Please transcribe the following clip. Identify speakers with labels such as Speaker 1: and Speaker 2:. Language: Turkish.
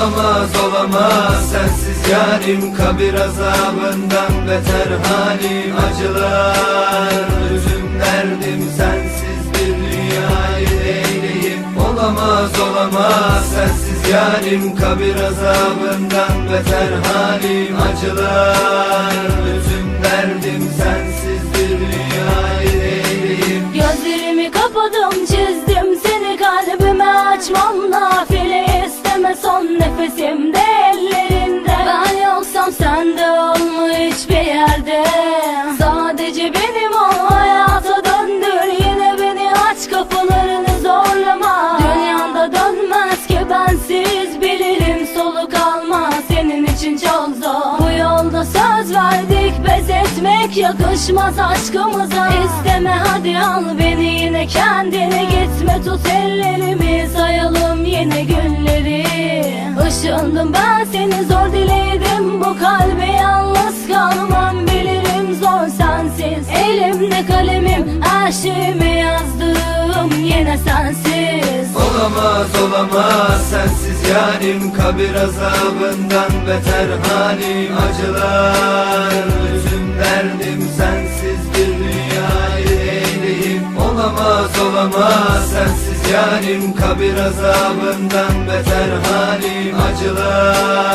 Speaker 1: Olamaz olamaz. Sensiz yarim Kabir azabından beter halim Acılar. Üzüm derdim sensiz bir dünyayı eyleyim Olamaz olamaz. Sensiz yarim Kabir azabından beter halim Acılar
Speaker 2: yerde Sadece benim ol hayata döndür. Yine beni aç kapılarını zorlama. Dünyanda dönmez ki bensiz bilirim soluk alma senin için çok zor. Bu yolda söz verdik pes etmek yakışmaz aşkımıza. İsteme hadi al beni yine kendine. Gitme tut ellerimi sayalım yine günleri. Işındım ben seni zor diledim bu kalbe Elimde kalemim? Şeyimi yazdım yine sensiz.
Speaker 1: Olamaz olamaz sensiz yarim. Kabir azabından beter halim. Acılar üzüm derdim sensiz bir dünyayı eyleyim Olamaz olamaz sensiz yarim. Kabir azabından beter halim. Acılar